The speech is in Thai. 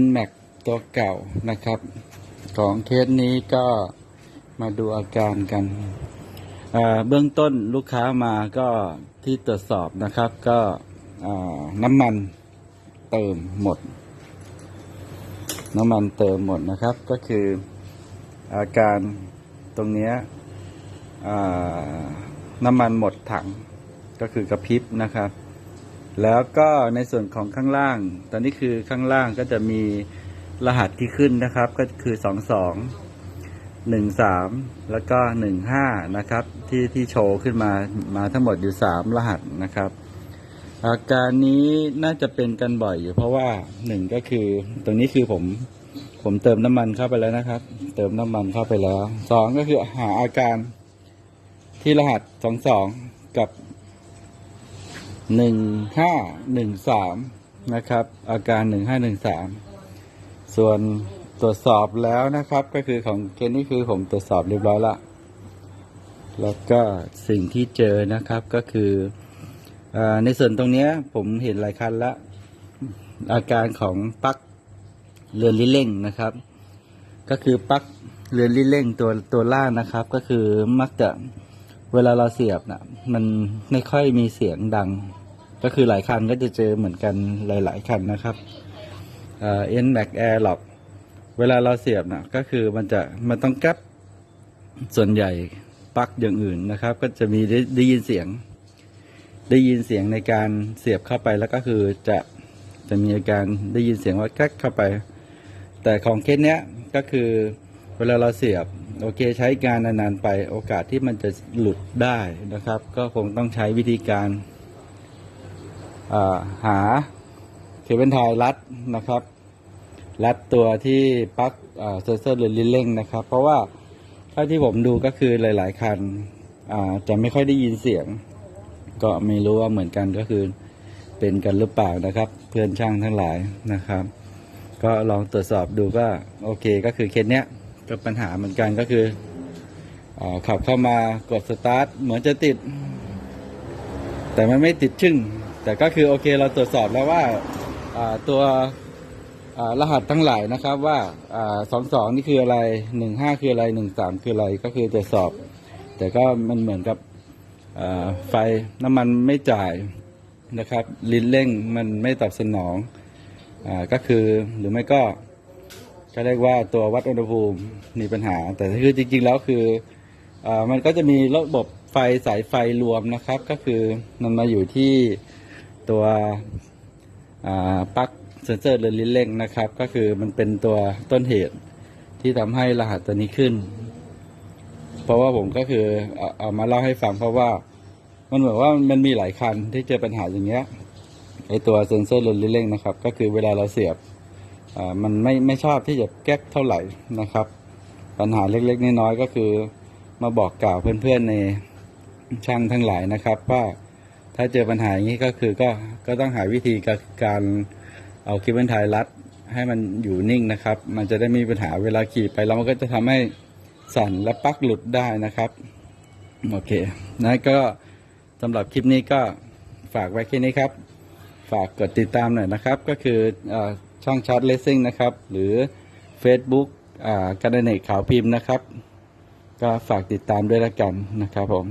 n m a x ตัวเก่านะครับ ของเคสนี้ก็มาดูอาการกันเบื้องต้นลูกค้ามาก็ที่ตรวจสอบนะครับ ก็น้ำมันเติมหมด น้ำมันเติมหมดนะครับ ก็คืออาการตรงนี้น้ำมันหมดถังก็คือกระพริบนะครับ แล้วก็ในส่วนของข้างล่าง ตอนนี้คือข้างล่างก็จะมีรหัสที่ขึ้นนะครับ ก็คือสองสองหนึ่งสามแล้วก็หนึ่งห้านะครับ ที่ที่โชว์ขึ้นมามาทั้งหมดอยู่สามรหัสนะครับ อาการนี้น่าจะเป็นกันบ่อยอยู่เพราะว่าหนึ่งก็คือ ตรงนี้คือผมผมเติมน้ำมันเข้าไปแล้วนะครับ เติมน้ำมันเข้าไปแล้วสองก็คือหาอาการที่รหัสสองสองกับ หนึ่งห้าหนึ่งสามนะครับ อาการหนึ่งห้าหนึ่งสามส่วนตรวจสอบแล้วนะครับ ก็คือของเคสนี้คือผมตรวจสอบเรียบร้อยละแล้วก็สิ่งที่เจอนะครับก็คืออในส่วนตรงนี้ผมเห็นหลายคันละอาการของปลั๊กเรือนริเร่งนะครับ ก็คือปลั๊กเรือนริเร่งตัวตัวล่างนะครับ ก็คือมักจะเวลาเราเสียบนะมันไม่ค่อยมีเสียงดัง ก็คือหลายคันก็จะเจอเหมือนกันหลาย ๆ คันนะครับเอ็นแม็กแอร์หลอกเวลาเราเสียบนะก็คือมันจะมันต้องแก๊ปส่วนใหญ่ปลั๊กอย่างอื่นนะครับ ก็จะมีได้ได้ยินเสียง ได้ยินเสียงในการเสียบเข้าไปแล้วก็คือจะจะมีอาการได้ยินเสียงว่าแก๊กเข้าไป แต่ของเคสเนี้ยก็คือเวลาเราเสียบโอเคใช้การนานๆไปโอกาสที่มันจะหลุดได้นะครับ ก็คงต้องใช้วิธีการ หาเคเบิลไทยรัดนะครับ รัดตัวที่ปลั๊กเซอร์เซอร์หรือลิเล่งนะครับ เพราะว่าเท่าที่ผมดูก็คือหลาย ๆ คันจะไม่ค่อยได้ยินเสียง ก็ไม่รู้ว่าเหมือนกันก็คือเป็นกันหรือเปล่านะครับ เพื่อนช่างทั้งหลายนะครับ ก็ลองตรวจสอบดูก็โอเคก็คือเคสเนี้ยก็ปัญหาเหมือนกันก็คืออขับเข้ามากดสตาร์ทเหมือนจะติด แต่มันไม่ติดชึ่ง แต่ก็คือโอเคเราตรวจสอบแล้วว่าตัวรหัสทั้งหลายนะครับว่าสองสองนี่คืออะไรหนึ่งห้าคืออะไรหนึ่งสามคืออะไรก็คือตรวจสอบ แต่ก็มันเหมือนกับไฟน้ำมันไม่จ่ายนะครับ ลิ้นเร่งมันไม่ตอบสนองอก็คือหรือไม่ก็ก็เรียกว่าตัววัดอุณหภูมิมีปัญหา แต่คือจริง ๆ แล้วคืออมันก็จะมีระบบไฟสายไฟรวมนะครับ ก็คือมันมาอยู่ที่ ตัวปลั๊กเซนเซอร์เรือนลิ้นเร่งนะครับ ก็คือมันเป็นตัวต้นเหตุที่ทำให้รหัสตัวนี้ขึ้น เพราะว่าผมก็คือเอาเอามาเล่าให้ฟังเพราะว่ามันเหมือนว่ามันมีหลายคันที่เจอปัญหาอย่างเงี้ยไอตัวเซนเซอร์เรือนลิ้นเร่งนะครับ ก็คือเวลาเราเสียบมันไม่ไม่ชอบที่จะแก๊กเท่าไหร่นะครับ ปัญหาเล็กๆน้อยๆก็คือมาบอกกล่าวเพื่อนๆในช่างทั้งหลายนะครับว่า ถ้าเจอปัญหาอย่างนี้ก็คือก็ก็ต้องหาวิธีการเอาคลิปบันทายรัดให้มันอยู่นิ่งนะครับ มันจะได้ไมมีปัญหาเวลาขี่ไปแล้วมันก็จะทำให้สั่นและปักหลุดได้นะครับโอเคนะก็สำหรับคลิปนี้ก็ฝากไว้แค่นี้ครับ ฝากกดติดตามหน่อยนะครับ ก็คือออช่องชาร์ตเลสซิ่งนะครับ หรือ Facebook อ่าการเนตขาวพิมพ์นะครับ ก็ฝากติดตามด้วยละกันนะครับผม